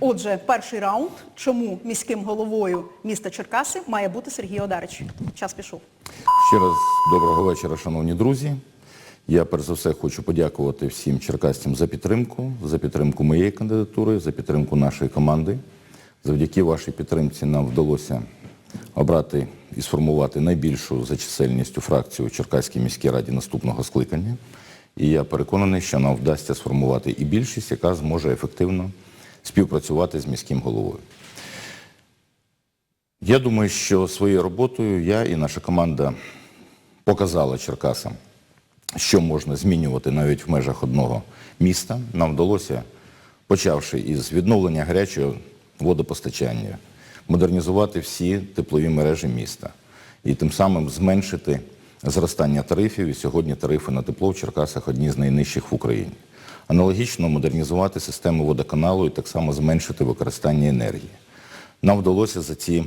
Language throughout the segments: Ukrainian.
Отже, перший раунд. Чому міським головою міста Черкаси має бути Сергій Одарич? Час пішов. Ще раз доброго вечора, шановні друзі. Я перш за все хочу подякувати всім черкасцям за підтримку, за підтримку моєї кандидатури, за підтримку нашої команди. Завдяки вашій підтримці нам вдалося обрати і сформувати найбільшу за чисельністю фракцію у Черкаській міській раді наступного скликання. І я переконаний, що нам вдасться сформувати і більшість, яка зможе ефективно співпрацювати з міським головою. Я думаю, що своєю роботою я і наша команда показала Черкасам, що можна змінювати навіть в межах одного міста. Нам вдалося, почавши із відновлення гарячого водопостачання, модернізувати всі теплові мережі міста і тим самим зменшити зростання тарифів. І сьогодні тарифи на тепло в Черкасах одні з найнижчих в Україні. Аналогічно модернізувати систему водоканалу і так само зменшити використання енергії. Нам вдалося за ці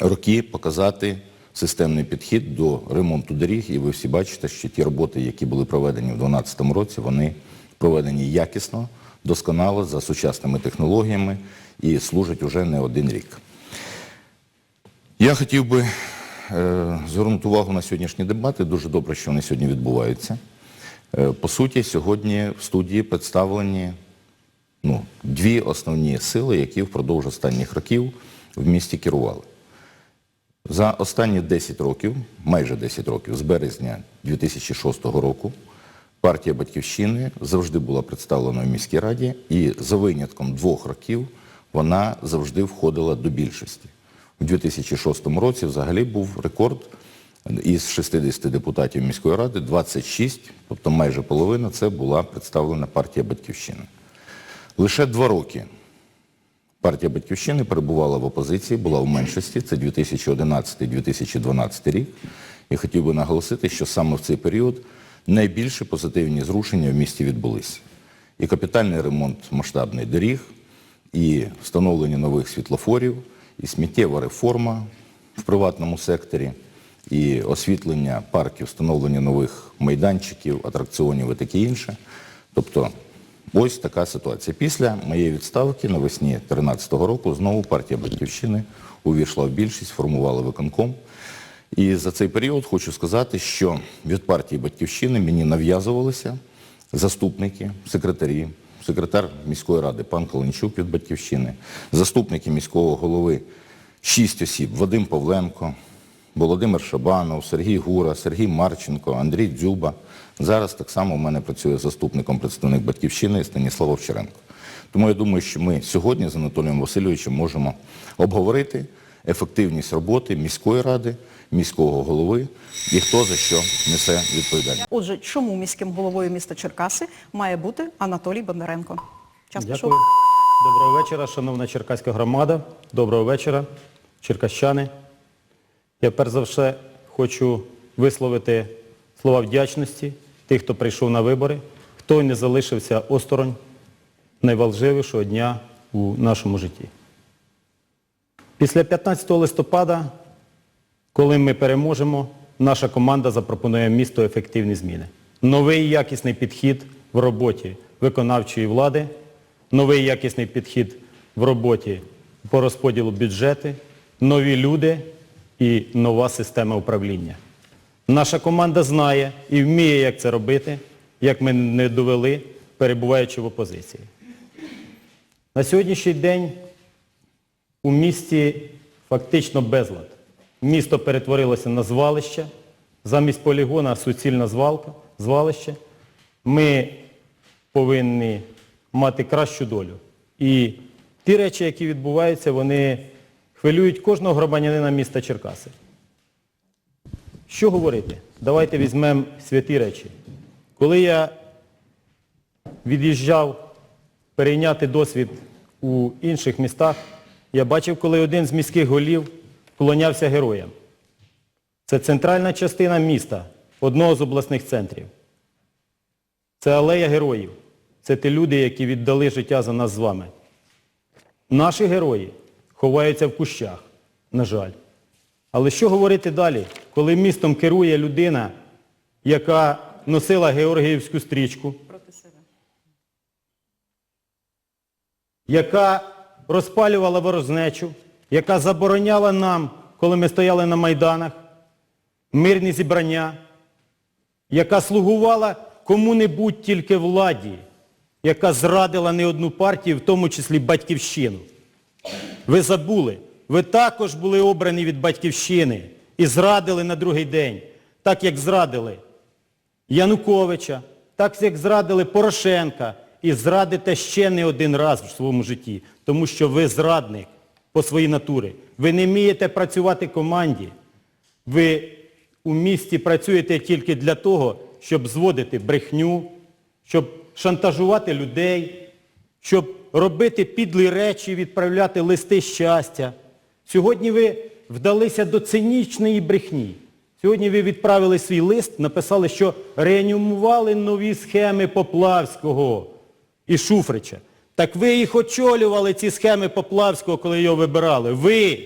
роки показати системний підхід до ремонту доріг, і ви всі бачите, що ті роботи, які були проведені в 2012 році, вони проведені якісно, досконало, за сучасними технологіями і служать уже не один рік. Я хотів би е, звернути увагу на сьогоднішні дебати. Дуже добре, що вони сьогодні відбуваються. Е, по суті, сьогодні в студії представлені ну, дві основні сили, які впродовж останніх років в місті керували. За останні 10 років, майже 10 років, з березня 2006 року, партія Батьківщини завжди була представлена в міській раді і за винятком двох років вона завжди входила до більшості. У 2006 році взагалі був рекорд із 60 депутатів міської ради, 26, тобто майже половина, це була представлена партія Батьківщини. Лише два роки партія Батьківщини перебувала в опозиції, була в меншості, це 2011-2012 рік. І хотів би наголосити, що саме в цей період найбільші позитивні зрушення в місті відбулися. І капітальний ремонт масштабний доріг, і встановлення нових світлофорів, і сміттєва реформа в приватному секторі, і освітлення парків, встановлення нових майданчиків, атракціонів і таке інше. Тобто ось така ситуація. Після моєї відставки навесні 2013 року знову партія Батьківщини увійшла в більшість, формувала виконком. І за цей період хочу сказати, що від партії Батьківщини мені нав'язувалися заступники, секретарі, секретар міської ради пан Каленчук від Батьківщини, заступники міського голови, шість осіб, Вадим Павленко, Володимир Шабанов, Сергій Гура, Сергій Марченко, Андрій Дзюба. Зараз так само в мене працює заступником представник Батьківщини Станіслав Овчаренко. Тому я думаю, що ми сьогодні з Анатолієм Васильовичем можемо обговорити ефективність роботи міської ради, міського голови і хто за що несе відповідальність. Отже, чому міським головою міста Черкаси має бути Анатолій Бондаренко? Час пішов. Доброго вечора, шановна черкаська громада. Доброго вечора, черкащани. Я перш за все хочу висловити слова вдячності тих, хто прийшов на вибори, хто не залишився осторонь найважливішого дня у нашому житті. Після 15 листопада, коли ми переможемо, наша команда запропонує місту ефективні зміни. Новий якісний підхід в роботі виконавчої влади, новий якісний підхід в роботі по розподілу бюджети, нові люди і нова система управління. Наша команда знає і вміє, як це робити, як ми не довели, перебуваючи в опозиції. На сьогоднішній день у місті фактично безлад. Місто перетворилося на звалище, замість полігона суцільна звалка, звалище. Ми повинні мати кращу долю. І ті речі, які відбуваються, вони хвилюють кожного громадянина міста Черкаси. Що говорити? Давайте візьмемо святі речі. Коли я від'їжджав перейняти досвід у інших містах, я бачив, коли один з міських голів вклонявся героям. Це центральна частина міста, одного з обласних центрів. Це алея героїв. Це ті люди, які віддали життя за нас з вами. Наші герої ховаються в кущах, на жаль. Але що говорити далі, коли містом керує людина, яка носила Георгіївську стрічку, яка розпалювала ворожнечу, яка забороняла нам, коли ми стояли на Майданах, мирні зібрання, яка слугувала кому-небудь тільки владі, яка зрадила не одну партію, в тому числі батьківщину. Ви забули, ви також були обрані від батьківщини і зрадили на другий день, так як зрадили Януковича, так як зрадили Порошенка і зрадите ще не один раз в своєму житті, тому що ви зрадник по своїй натурі. Ви не вмієте працювати команді. Ви у місті працюєте тільки для того, щоб зводити брехню, щоб шантажувати людей, щоб робити підлі речі, відправляти листи щастя. Сьогодні ви вдалися до цинічної брехні. Сьогодні ви відправили свій лист, написали, що реанімували нові схеми Поплавського і Шуфрича. Так ви їх очолювали, ці схеми Поплавського, коли його вибирали. Ви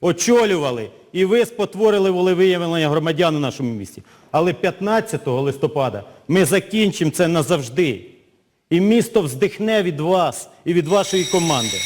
очолювали і ви спотворили волевиявлення громадян у нашому місті. Але 15 листопада ми закінчимо це назавжди. І місто вздихне від вас і від вашої команди.